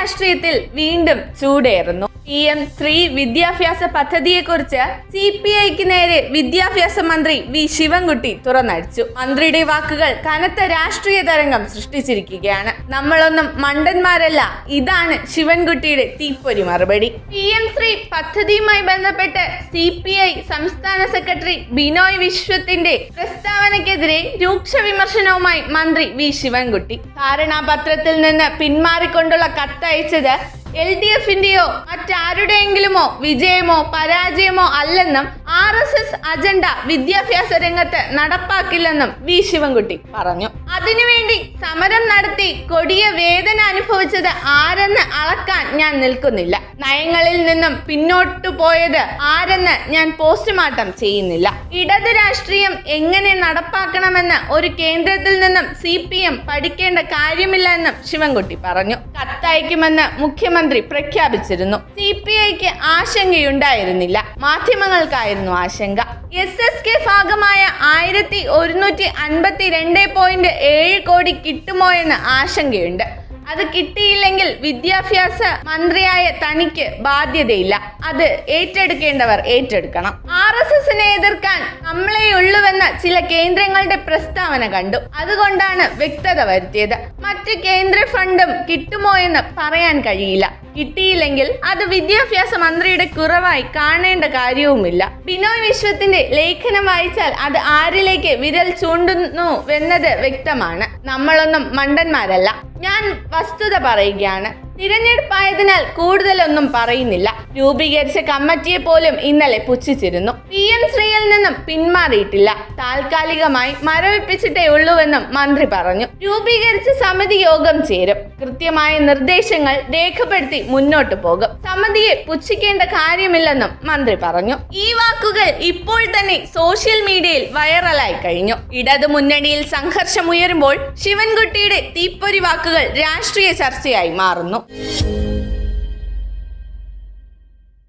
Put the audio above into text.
രാഷ്ട്രീയത്തിൽ വീണ്ടും ചൂടേറുന്നു. P M Shri വിദ്യാഭ്യാസ പദ്ധതിയെക്കുറിച്ച് സി പി ഐക്ക് നേരെ വിദ്യാഭ്യാസ മന്ത്രി വി ശിവൻകുട്ടി തുറന്നടിച്ചു. മന്ത്രിയുടെ വാക്കുകൾ കനത്ത രാഷ്ട്രീയ തരംഗം സൃഷ്ടിച്ചിരിക്കുകയാണ്. നമ്മളൊന്നും മണ്ടന്മാരല്ല. ഇതാണ് ശിവൻകുട്ടിയുടെ തീപ്പൊരി മറുപടി. പി എം ശ്രീ പദ്ധതിയുമായി ബന്ധപ്പെട്ട് സി പി ഐ സംസ്ഥാന സെക്രട്ടറി ബിനോയ് വിശ്വത്തിന്റെ പ്രസ്താവനക്കെതിരെ രൂക്ഷ വിമർശനവുമായി മന്ത്രി വി ശിവൻകുട്ടി. ധാരണാപത്രത്തിൽ നിന്ന് പിന്മാറിക്കൊണ്ടുള്ള കത്തയച്ചത് എൽ ഡി എഫിന്റെയോ മറ്റാരുടെയെങ്കിലുമോ വിജയമോ പരാജയമോ അല്ലെന്നും അജണ്ട വിദ്യാഭ്യാസ രംഗത്ത് നടപ്പാക്കില്ലെന്നും വി ശിവൻകുട്ടി പറഞ്ഞു. അതിനുവേണ്ടി സമരം നടത്തി കൊടിയ വേദന അനുഭവിച്ചത് ആരെന്ന് അളക്കാൻ ഞാൻ നിൽക്കുന്നില്ല. നയങ്ങളിൽ നിന്നും പിന്നോട്ടു പോയത് ആരെന്ന് ഞാൻ പോസ്റ്റ്മോർട്ടം ചെയ്യുന്നില്ല. ഇടത് രാഷ്ട്രീയം എങ്ങനെ നടപ്പാക്കണമെന്ന് ഒരു കേന്ദ്രത്തിൽ നിന്നും സി പി എം പഠിക്കേണ്ട കാര്യമില്ല എന്നും ശിവൻകുട്ടി പറഞ്ഞു. കത്തയക്കുമെന്ന് മുഖ്യമന്ത്രി പ്രഖ്യാപിച്ചിരുന്നു. സി പി ഐക്ക് ആശങ്കയുണ്ടായിരുന്നില്ല. മാധ്യമങ്ങൾക്കായിരുന്നു ആശങ്ക. എസ് എസ് കെ ഭാഗമായ ആയിരത്തി ഒരുന്നൂറ്റി അൻപത്തി രണ്ട് പോയിന്റ് ഏഴ് കോടി കിട്ടുമോ എന്ന് ആശങ്കയുണ്ട്. അത് കിട്ടിയില്ലെങ്കിൽ വിദ്യാഭ്യാസ മന്ത്രിയായ തനിക്ക് ബാധ്യതയില്ല. അത് ഏറ്റെടുക്കേണ്ടവർ ഏറ്റെടുക്കണം. ആർ എസ് എസിനെ എതിർക്കാൻ നമ്മളെയുള്ളുവെന്ന ചില കേന്ദ്രങ്ങളുടെ പ്രസ്താവന കണ്ടു. അതുകൊണ്ടാണ് വ്യക്തത വരുത്തിയത്. മറ്റ് കേന്ദ്ര ഫണ്ടും കിട്ടുമോ എന്ന് പറയാൻ കഴിയില്ല. കിട്ടിയില്ലെങ്കിൽ അത് വിദ്യാഭ്യാസ മന്ത്രിയുടെ കുറവായി കാണേണ്ട കാര്യവുമില്ല. ബിനോയ് വിശ്വത്തിന്റെ ലേഖനം വായിച്ചാൽ അത് ആരിലേക്ക് വിരൽ ചൂണ്ടുന്നുവെന്നത് വ്യക്തമാണ്. നമ്മളൊന്നും മണ്ടന്മാരല്ല. ഞാൻ വസ്തുത പറയുകയാണ്. തിരഞ്ഞെടുപ്പായതിനാൽ കൂടുതലൊന്നും പറയുന്നില്ല. രൂപീകരിച്ച കമ്മിറ്റിയെ പോലും ഇന്നലെ പുച്ഛിച്ചിരുന്നു. പി എം ശ്രീയിൽ നിന്നും പിന്മാറിയിട്ടില്ല. താൽക്കാലികമായി മരവിപ്പിച്ചിട്ടേ ഉള്ളൂവെന്നും മന്ത്രി പറഞ്ഞു. രൂപീകരിച്ച സമിതി യോഗം ചേരും. കൃത്യമായ നിർദ്ദേശങ്ങൾ രേഖപ്പെടുത്തി മുന്നോട്ട് പോകും. സമിതിയെ പുച്ഛിക്കേണ്ട കാര്യമില്ലെന്നും മന്ത്രി പറഞ്ഞു. ഈ വാക്കുകൾ ഇപ്പോൾ തന്നെ സോഷ്യൽ മീഡിയയിൽ വൈറലായി കഴിഞ്ഞു. ഇടതു മുന്നണിയിൽ സംഘർഷമുയരുമ്പോൾ ശിവൻകുട്ടിയുടെ തീപ്പൊരി വാക്കുകൾ രാഷ്ട്രീയ ചർച്ചയായി മാറുന്നു. 음